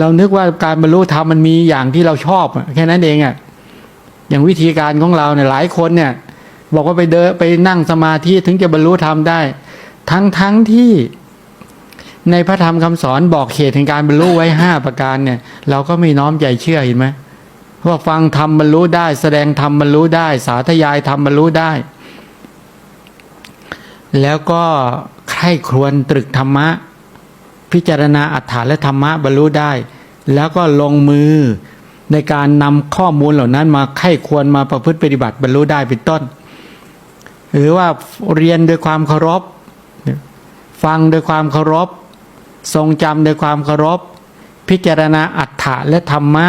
เรานึกว่าการบรรลุธรรมมันมีอย่างที่เราชอบแค่นั้นเองอะอย่างวิธีการของเราเนี่ยหลายคนเนี่ย บอกว่าไปเดินไปนั่งสมาธิถึงจะบรรลุธรรมได้ ทั้งทั้งที่ในพระธรรมคำสอนบอกเหตุแห่งการบรรลุไว้ห้าประการเนี่ย เราก็ไม่น้อมใจเชื่อเห็นไหมว่าฟังธรรมบรรลุได้ แสดงธรรมบรรลุได้ สาธยายธรรมบรรลุได้ แล้วก็ใคร่ครวญตรึกธรรมะ พิจารณาอัฏฐานและธรรมะบรรลุได้ แล้วก็ลงมือในการนำข้อมูลเหล่านั้นมาไข้ควรมาประพฤติปฏิบัติบรรลุได้เป็นต้น หรือว่าเรียนโดยความเคารพ ฟังโดยความเคารพ ทรงจำโดยความเคารพ พิจารณาอัฏฐะและธรรมะ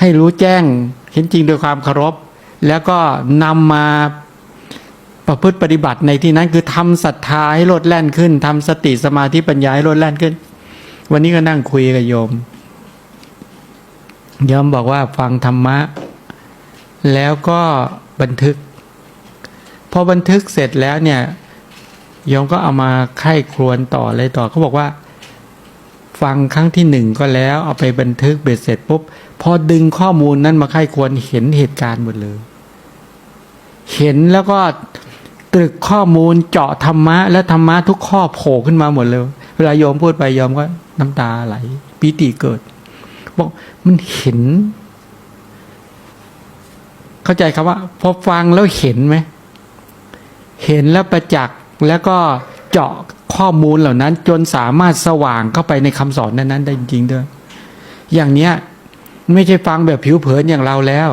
ให้รู้แจ้งเห็นจริงโดยความเคารพ แล้วก็นำมาประพฤติปฏิบัติในที่นั้นคือทำศรัทธาให้ลดแล่นขึ้นทำสติสมาธิปัญญาให้ลดแล่นขึ้น วันนี้ก็นั่งคุยกับโยมโยมบอกว่าฟังธรรมะ แล้วก็บันทึก พอบันทึกเสร็จแล้วเนี่ยโยมก็เอามาไข้ครวนต่อเลยต่อเขาบอกว่า ฟังครั้งที่หนึ่งก็แล้วเอาไปบันทึกเบ็ดเสร็จปุ๊บพอดึงข้อมูลนั้นมาไข้ควรเห็นเหตุการณ์หมดเลย เห็นแล้วก็ตรึกข้อมูลเจาะธรรมะ และธรรมะทุกข้อโผล่ขึ้นมาหมดเลย เวลาโยมพูดไปโยมก็ น้ำตาไหลปิติเกิด บอกมันเห็น เข้าใจคำว่า พอฟังแล้วเห็นไหมเห็นแล้วประจักษ์แล้วก็เจาะข้อมูลเหล่านั้น จนสามารถสว่างเข้าไปในคำสอนนั้นๆได้จริงๆด้วยอย่างเนี้ยไม่ใช่ฟังแบบผิวเผินอย่างเราแล้ว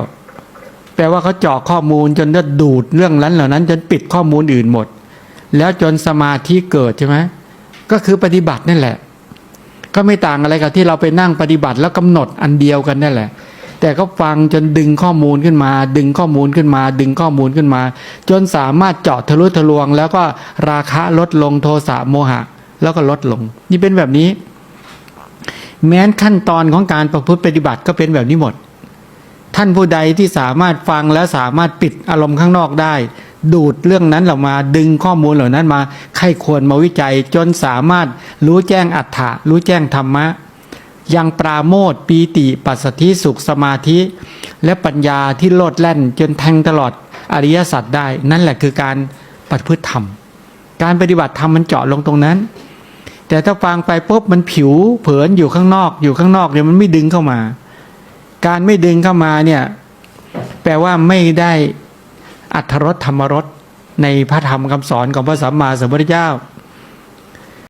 แปลว่าเขาเจาะข้อมูลจนได้ดูดเรื่องนั้นเหล่านั้น จนปิดข้อมูลอื่นหมด แล้วจนสมาธิเกิดใช่ไหมก็คือปฏิบัตินั่นแหละ ก็ไม่ต่างอะไรกับที่เราไปนั่งปฏิบัติแล้วกำหนดอันเดียวกันนั่นแหละ แต่ก็ฟังจนดึงข้อมูลขึ้นมา ดึงข้อมูลขึ้นมา ดึงข้อมูลขึ้นมา จนสามารถเจาะทะลุทะลวง แล้วก็ราคะลดลงโทสะโมหะ แล้วก็ลดลง นี่เป็นแบบนี้ แม้นขั้นตอนของการประพฤติปฏิบัติก็เป็นแบบนี้หมด ท่านผู้ใดที่สามารถฟังแล้วสามารถปิดอารมณ์ข้างนอกได้ ดูดเรื่องนั้นออกมาดึงข้อมูลเหล่านั้นมาไข้ควรมาวิจัยจนสามารถรู้แจ้งอัฏฐะรู้แจ้งธรรมะ ยังปราโมทปีติปัสสธิสุขสมาธิ และปัญญาที่โลดแล่นจนแทงตลอดอริยสัจได้ นั่นแหละคือการปฏิพฤติธรรม การปฏิบัติธรรมมันเจาะลงตรงนั้น แต่ถ้าฟังไปปุ๊บมันผิวเผินอยู่ข้างนอกอยู่ข้างนอกเนี่ยมันไม่ดึงเข้ามา การไม่ดึงเข้ามาเนี่ยแปลว่าไม่ได้ อัธรสธรรมรสในพระธรรมคำสอนของพระสัมมาสัมพุทธเจ้า